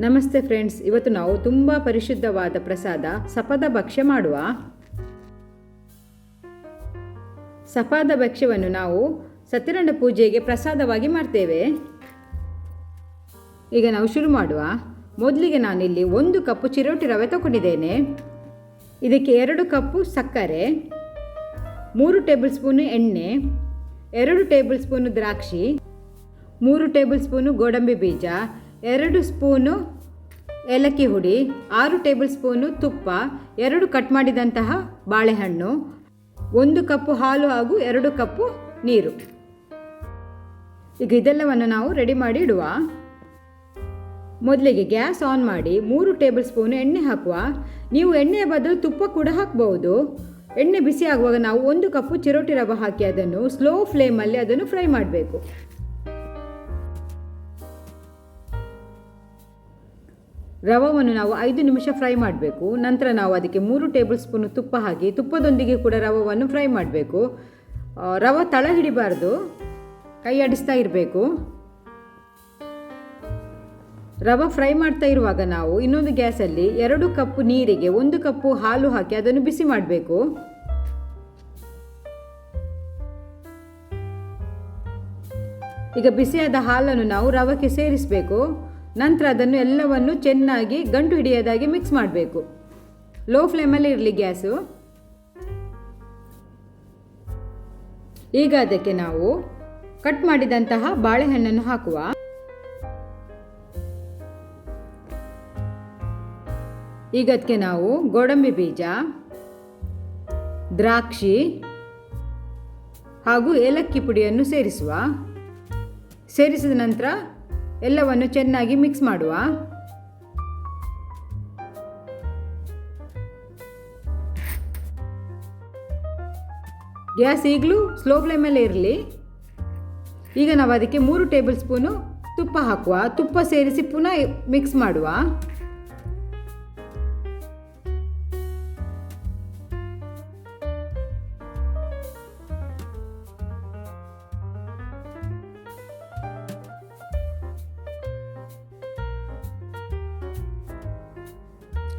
ನಮಸ್ತೆ ಫ್ರೆಂಡ್ಸ್, ಇವತ್ತು ನಾವು ತುಂಬ ಪರಿಶುದ್ಧವಾದ ಪ್ರಸಾದ ಸಪದ ಭಕ್ಷ್ಯ ಮಾಡುವ. ಸಪಾದ ಭಕ್ಷ್ಯವನ್ನು ನಾವು ಸತ್ಯನಾರಾಯಣ ಪೂಜೆಗೆ ಪ್ರಸಾದವಾಗಿ ಮಾಡ್ತೇವೆ. ಈಗ ನಾವು ಶುರು ಮಾಡುವ. ಮೊದಲಿಗೆ ನಾನಿಲ್ಲಿ ಒಂದು ಕಪ್ಪು ಚಿರೋಟಿ ರವೆ ತಗೊಂಡಿದ್ದೇನೆ. ಇದಕ್ಕೆ ಎರಡು ಕಪ್ಪು ಸಕ್ಕರೆ, ಮೂರು ಟೇಬಲ್ ಸ್ಪೂನು ಎಣ್ಣೆ, ಎರಡು ಟೇಬಲ್ ಸ್ಪೂನು ದ್ರಾಕ್ಷಿ, ಮೂರು ಟೇಬಲ್ ಸ್ಪೂನು ಗೋಡಂಬಿ ಬೀಜ ಎರಡು ಸ್ಪೂನು ಏಲಕ್ಕಿ ಹುಡಿ, ಆರು ಟೇಬಲ್ ಸ್ಪೂನು ತುಪ್ಪ, ಎರಡು ಕಟ್ ಮಾಡಿದಂತಹ ಬಾಳೆಹಣ್ಣು, ಒಂದು ಕಪ್ಪು ಹಾಲು ಹಾಗೂ ಎರಡು ಕಪ್ಪು ನೀರು. ಈಗ ಇದೆಲ್ಲವನ್ನು ನಾವು ರೆಡಿ ಮಾಡಿ ಇಡುವ. ಮೊದಲಿಗೆ ಗ್ಯಾಸ್ ಆನ್ ಮಾಡಿ ಮೂರು ಟೇಬಲ್ ಸ್ಪೂನು ಎಣ್ಣೆ ಹಾಕುವ. ನೀವು ಎಣ್ಣೆಯ ಬದಲು ತುಪ್ಪ ಕೂಡ ಹಾಕ್ಬೋದು ಎಣ್ಣೆ ಬಿಸಿ ಆಗುವಾಗ ನಾವು ಒಂದು ಕಪ್ಪು ಚಿರೋಟಿ ರವ ಹಾಕಿ ಅದನ್ನು ಸ್ಲೋ ಫ್ಲೇಮಲ್ಲಿ ಅದನ್ನು ಫ್ರೈ ಮಾಡಬೇಕು. ರವವನ್ನು ನಾವು ಐದು ನಿಮಿಷ ಫ್ರೈ ಮಾಡಬೇಕು. ನಂತರ ನಾವು ಅದಕ್ಕೆ ಮೂರು ಟೇಬಲ್ ಸ್ಪೂನು ತುಪ್ಪ ಹಾಕಿ, ತುಪ್ಪದೊಂದಿಗೆ ಕೂಡ ರವವನ್ನು ಫ್ರೈ ಮಾಡಬೇಕು. ರವ ತಳ ಹಿಡಿಬಾರ್ದು ಕೈ ಆಡಿಸ್ತಾ ಇರಬೇಕು. ರವ ಫ್ರೈ ಮಾಡ್ತಾ ಇರುವಾಗ ನಾವು ಇನ್ನೊಂದು ಗ್ಯಾಸಲ್ಲಿ ಎರಡು ಕಪ್ಪು ನೀರಿಗೆ ಒಂದು ಕಪ್ಪು ಹಾಲು ಹಾಕಿ ಅದನ್ನು ಬಿಸಿ ಮಾಡಬೇಕು. ಈಗ ಬಿಸಿಯಾದ ಹಾಲನ್ನು ನಾವು ರವಕ್ಕೆ ಸೇರಿಸಬೇಕು. ನಂತರ ಅದನ್ನು ಎಲ್ಲವನ್ನು ಚೆನ್ನಾಗಿ ಗಂಟು ಹಿಡಿಯೋದಾಗಿ ಮಿಕ್ಸ್ ಮಾಡಬೇಕು. ಲೋ ಫ್ಲೇಮಲ್ಲಿ ಇರಲಿ ಗ್ಯಾಸು. ಈಗ ಅದಕ್ಕೆ ನಾವು ಕಟ್ ಮಾಡಿದಂತಹ ಬಾಳೆಹಣ್ಣನ್ನು ಹಾಕುವ. ಈಗ ಅದಕ್ಕೆ ನಾವು ಗೋಡಂಬಿ ಬೀಜ, ದ್ರಾಕ್ಷಿ ಹಾಗೂ ಏಲಕ್ಕಿ ಪುಡಿಯನ್ನು ಸೇರಿಸುವ. ಸೇರಿಸಿದ ನಂತರ ಎಲ್ಲವನ್ನು ಚೆನ್ನಾಗಿ ಮಿಕ್ಸ್ ಮಾಡುವ. ಗ್ಯಾಸ್ ಈಗಲೂ ಸ್ಲೋ ಫ್ಲೇಮಲ್ಲೇ ಇರಲಿ. ಈಗ ನಾವು ಅದಕ್ಕೆ ಮೂರು ಟೇಬಲ್ ಸ್ಪೂನು ತುಪ್ಪ ಹಾಕುವ. ತುಪ್ಪ ಸೇರಿಸಿ ಪುನಃ ಮಿಕ್ಸ್ ಮಾಡುವ.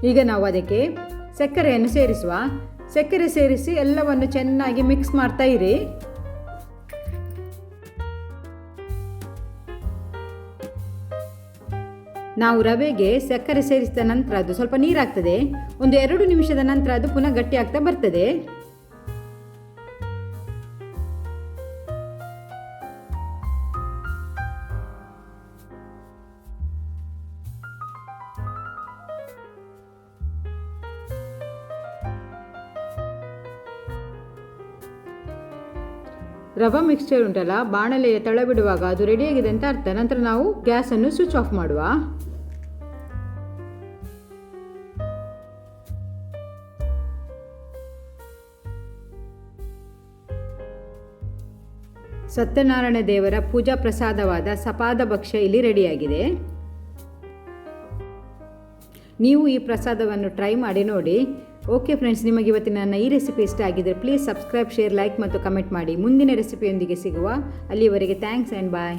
ಈಗ ನಾವು ಅದಕ್ಕೆ ಸಕ್ಕರೆಯನ್ನು ಸೇರಿಸುವ. ಸಕ್ಕರೆ ಸೇರಿಸಿ ಎಲ್ಲವನ್ನು ಚೆನ್ನಾಗಿ ಮಿಕ್ಸ್ ಮಾಡ್ತಾ ಇರಿ. ನಾವು ರವೆಗೆ ಸಕ್ಕರೆ ಸೇರಿಸಿದ ನಂತರ ಅದು ಸ್ವಲ್ಪ ನೀರಾಗ್ತದೆ. ಒಂದು ಎರಡು ನಿಮಿಷದ ನಂತರ ಅದು ಪುನಃ ಗಟ್ಟಿ ಆಗ್ತಾ ಬರ್ತದೆ. ರವಾ ಮಿಕ್ಸ್ಚರ್ ಉಂಟಲ್ಲ, ಬಾಣಲೆಯ ತಳ ಬಿಡುವಾಗ ಅದು ರೆಡಿಯಾಗಿದೆ ಅಂತ ಅರ್ಥ. ನಂತರ ನಾವು ಗ್ಯಾಸನ್ನು ಸ್ವಿಚ್ ಆಫ್ ಮಾಡುವ. ಸತ್ಯನಾರಾಯಣ ದೇವರ ಪೂಜಾ ಪ್ರಸಾದವಾದ ಸಪಾದ ಭಕ್ಷ್ಯ ಇಲ್ಲಿ ರೆಡಿಯಾಗಿದೆ ನೀವು ಈ ಪ್ರಸಾದವನ್ನು ಟ್ರೈ ಮಾಡಿ ನೋಡಿ. ಓಕೆ ಫ್ರೆಂಡ್ಸ್ ನಿಮಗೆ ಇವತ್ತಿನ ನನ್ನ ಈ ರೆಸಿಪಿ ಇಷ್ಟ ಆಗಿದ್ದರೆ ಪ್ಲೀಸ್ ಸಬ್ಸ್ಕ್ರೈಬ್ ಶೇರ್ ಲೈಕ್ ಮತ್ತು ಕಮೆಂಟ್ ಮಾಡಿ. ಮುಂದಿನ ರೆಸಿಪಿಯೊಂದಿಗೆ ಸಿಗುವ. ಅಲ್ಲಿವರೆಗೆ ಥ್ಯಾಂಕ್ಸ್ ಆ್ಯಂಡ್ ಬಾಯ್